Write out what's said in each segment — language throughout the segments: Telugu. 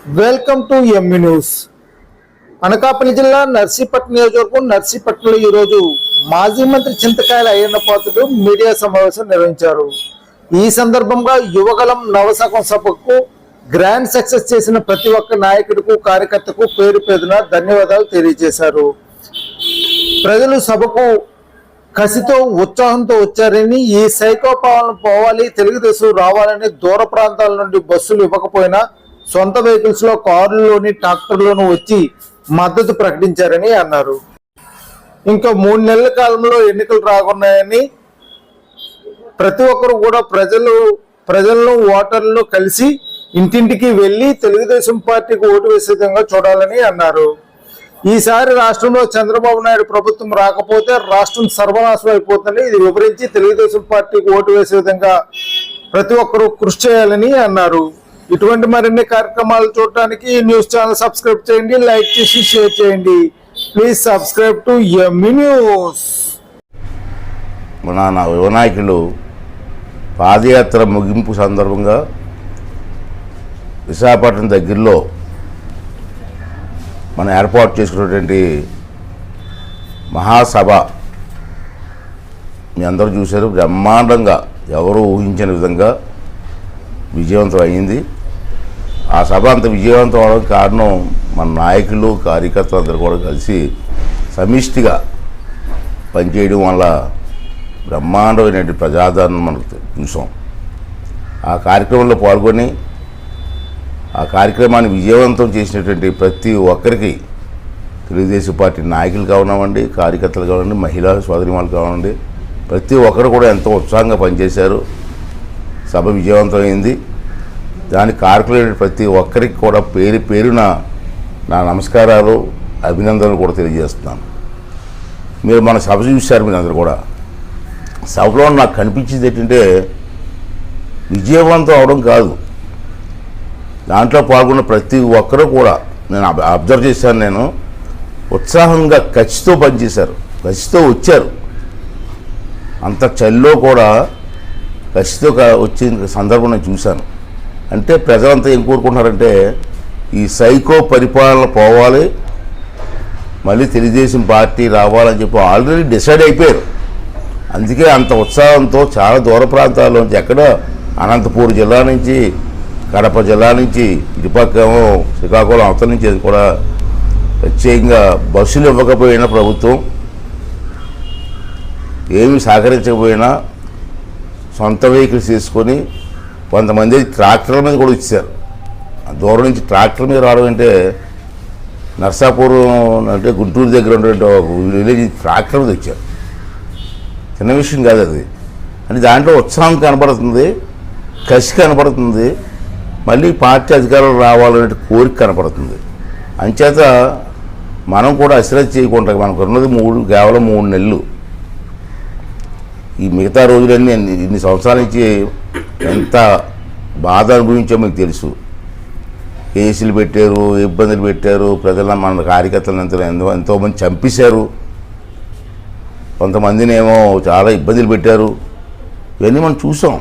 Welcome to ME news Anakapalli జిల్లా నర్సీపట్నం నియోజకవర్గం నర్సీపట్నంలో ఈరోజు మాజీ మంత్రి చింతకాయల అయ్యన్న పాత్రుడు మీడియా సమావేశం నిర్వహించారు. ఈ సందర్భంగా యువగలం నవసకం సభకు గ్రాండ్ సక్సెస్ చేసిన ప్రతి ఒక్క నాయకుడికు కార్యకర్తకు పేరు పేరున ధన్యవాదాలు తెలియజేశారు. ప్రజలు సభకు కసితో ఉత్సాహంతో వచ్చారని ఈ సైకో పోవాలి తెలుగుదేశం రావాలని దూర ప్రాంతాల నుండి బస్సులు ఇవ్వకపోయినా సొంత వెహికల్స్లో కారులోని వచ్చి మద్దతు ప్రకటించారని అన్నారు. ఇంకా మూడు నెలల కాలంలో ఎన్నికలు రాకున్నాయని ప్రతి ఒక్కరు కూడా ప్రజలు ప్రజలను ఓటర్లను కలిసి ఇంటింటికి వెళ్ళి తెలుగుదేశం పార్టీకి ఓటు వేసే విధంగా చూడాలని అన్నారు. ఈసారి రాష్ట్రంలో చంద్రబాబు నాయుడు ప్రభుత్వం రాకపోతే రాష్ట్రం సర్వనాశనం అయిపోతుందని ఇది వివరించి తెలుగుదేశం పార్టీకి ఓటు వేసే విధంగా ప్రతి ఒక్కరూ కృషి చేయాలని అన్నారు. ఇటువంటి మరిన్ని కార్యక్రమాలు చూడటానికి న్యూస్ ఛానల్ సబ్స్క్రైబ్ చేయండి లైక్ చేసి షేర్ చేయండి. Please subscribe to ME news మన నా యువనాయకులు పాదయాత్ర ముగింపు సందర్భంగా విశాఖపట్నం దగ్గరలో మనం ఏర్పాటు చేసుకున్నటువంటి మహాసభ మీ అందరూ చూశారు. బ్రహ్మాండంగా ఎవరు ఊహించని విధంగా విజయవంతం అయింది. ఆ సభ అంత విజయవంతం అవడానికి కారణం మన నాయకులు కార్యకర్తలు అందరూ కూడా కలిసి సమిష్టిగా పనిచేయడం వల్ల బ్రహ్మాండమైనటువంటి ప్రజాదరణ మనకు చూసాం. ఆ కార్యక్రమంలో పాల్గొని ఆ కార్యక్రమాన్ని విజయవంతం చేసినటువంటి ప్రతి ఒక్కరికి తెలుగుదేశం పార్టీ నాయకులు కావనివ్వండి కార్యకర్తలు కానివ్వండి మహిళా సోదరిమాలు కావండి ప్రతి ఒక్కరు కూడా ఎంతో ఉత్సాహంగా పనిచేశారు. సభ విజయవంతమైంది. దానికి కారకులైన ప్రతి ఒక్కరికి కూడా పేరు పేరున నా నమస్కారాలు అభినందనలు కూడా తెలియజేస్తున్నాను. మీరు మన సభ చూశారు మీరు అందరు కూడా. సభలో నాకు కనిపించింది ఏంటంటే విజయవంతం అవడం కాదు. దాంట్లో పాల్గొన్న ప్రతి ఒక్కరూ కూడా నేను అబ్జర్వ్ చేశాను నేను. ఉత్సాహంగా ఖచ్చితో పనిచేశారు. ఖచ్చితో వచ్చారు. అంత చల్లో కూడా ఖచ్చితో వచ్చే వచ్చిన సందర్భం నేను చూశాను. అంటే ప్రజలంతా ఏం కోరుకుంటున్నారంటే ఈ సైకో పరిపాలన పోవాలి మళ్ళీ తెలుగుదేశం పార్టీ రావాలని చెప్పి ఆల్రెడీ డిసైడ్ అయిపోయారు. అందుకే అంత ఉత్సాహంతో చాలా దూర ప్రాంతాల్లోంచి ఎక్కడ అనంతపూర్ జిల్లా నుంచి కడప జిల్లా నుంచి ఇటుపక్కేమో శ్రీకాకుళం అవతల నుంచి కూడా ప్రత్యేకంగా బస్సులు ఇవ్వకపోయినా ప్రభుత్వం ఏమి సహకరించకపోయినా సొంత వెహికల్స్ తీసుకొని కొంతమంది ట్రాక్టర్ల మీద కూడా ఇచ్చారు దూరం నుంచి ట్రాక్టర్ మీద రావడం అంటే నర్సాపురం అంటే గుంటూరు దగ్గర ఉన్నటువంటి విలేజ్ ట్రాక్టర్ మీద ఇచ్చారు చిన్న విషయం కాదు అది. అంటే దాంట్లో ఉత్సాహం కనపడుతుంది కసి కనపడుతుంది మళ్ళీ పార్టీ అధికారులు రావాలనే కోరిక కనపడుతుంది అంచేత మనం కూడా అశ్రద్ధ చేయకుండా మనకు ఉన్నది మూడు కేవలం మూడు నెలలు. ఈ మిగతా రోజులన్నీ అన్ని- ఇన్ని సంవత్సరాల నుంచి ఎంత బాధ అనుభవించో మీకు తెలుసు. కేసులు పెట్టారు ఇబ్బందులు పెట్టారు ప్రజల మన కార్యకర్తలను ఎంతో ఎంతో ఎంతోమంది చంపేశారు. కొంతమందినేమో చాలా ఇబ్బందులు పెట్టారు. ఇవన్నీ మనం చూసాం.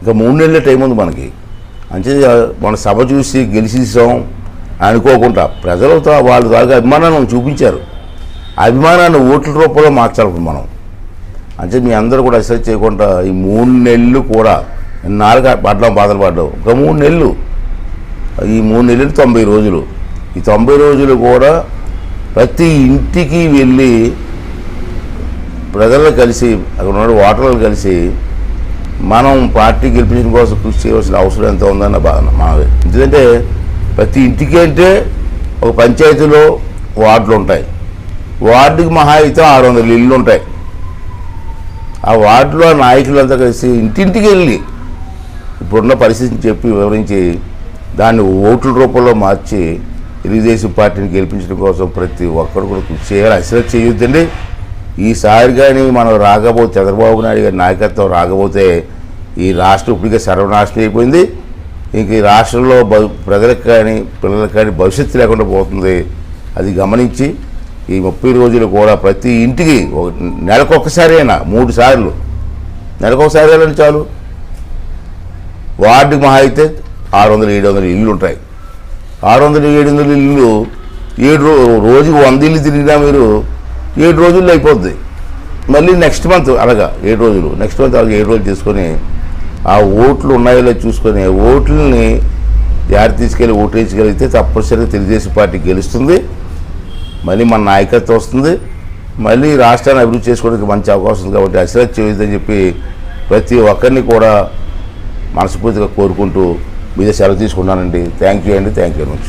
ఇంకా మూడు నెలల టైం ఉంది మనకి. అంటే మన సభ చూసి గెలిచేసాం అనుకోకుండా ప్రజలతో వాళ్ళు వాళ్ళ దాకా అభిమానాన్ని చూపించారు. ఆ అభిమానాన్ని ఓట్ల రూపంలో మార్చాలి మనం. అంటే మీ అందరూ కూడా అసలు చేయకుండా ఈ మూడు నెలలు కూడా నాలుగు పడ్డాం బాధలు పడ్డాం ఒక మూడు నెలలు. ఈ మూడు నెలలు తొంభై రోజులు. ఈ తొంభై రోజులు కూడా ప్రతి ఇంటికి వెళ్ళి ప్రజలను కలిసి అక్కడ ఉన్న ఓటర్లు కలిసి మనం పార్టీ గెలిపించడం కోసం కృషి చేయవలసిన అవసరం ఎంత ఉందన్న భావన మనది ఎందుకంటే ప్రతి ఇంటికి అంటే ఒక పంచాయతీలో వార్డులు ఉంటాయి. వార్డుకి మహా అయితే ఆరు వందల ఇళ్ళు ఉంటాయి. ఆ వార్డులో నాయకులంతా కలిసి ఇంటింటికి వెళ్ళి ఇప్పుడున్న పరిస్థితిని చెప్పి వివరించి దాన్ని ఓట్ల రూపంలో మార్చి తెలుగుదేశం పార్టీని గెలిపించడం కోసం ప్రతి ఒక్కరు కూడా కృషి చేయాలి. అసలు చేయొద్దండి. ఈసారి కానీ మనం రాకపోతే చంద్రబాబు నాయుడు గారి నాయకత్వం రాకపోతే ఈ రాష్ట్రం ఇప్పటికే సర్వనాశనం అయిపోయింది. ఇంక ఈ రాష్ట్రంలో భవి- ప్రజలకు కానీ పిల్లలకు కానీ భవిష్యత్తు లేకుండా పోతుంది. అది గమనించి ఈ ముప్పై రోజులు కూడా ప్రతి ఇంటికి నెలకొకసారి అయినా మూడు సార్లు. నెలకొకసారి వెళ్ళండి చాలు. వార్డుకి మహా అయితే ఆరు వందలు ఏడు వందలు ఇల్లు ఉంటాయి. ఆరు వందలు ఏడు వందల ఇల్లు ఏడు రో రోజుకు వంద ఇల్లు తిరిగినా మీరు ఏడు రోజుల్లో అయిపోద్ది. మళ్ళీ నెక్స్ట్ మంత్ అలాగా ఏడు రోజులు. నెక్స్ట్ మంత్ అలాగే ఏడు రోజులు తీసుకొని ఆ ఓట్లు ఉన్నాయో లేదో చూసుకొని ఓట్లని యారు తీసుకెళ్ళి ఓటు వేయించగలిగితే తప్పనిసరిగా తెలుగుదేశం పార్టీ గెలుస్తుంది. మళ్ళీ మన నాయకత్వం వస్తుంది. మళ్ళీ రాష్ట్రాన్ని అభివృద్ధి చేసుకోవడానికి మంచి అవకాశం ఉంది కాబట్టి అశ్రద్ధ చేయొద్దని చెప్పి ప్రతి ఒక్కరిని కూడా మనస్ఫూర్తిగా కోరుకుంటూ మీద సెలవు తీసుకున్నానండి థ్యాంక్ యూ అండి. Thank you very much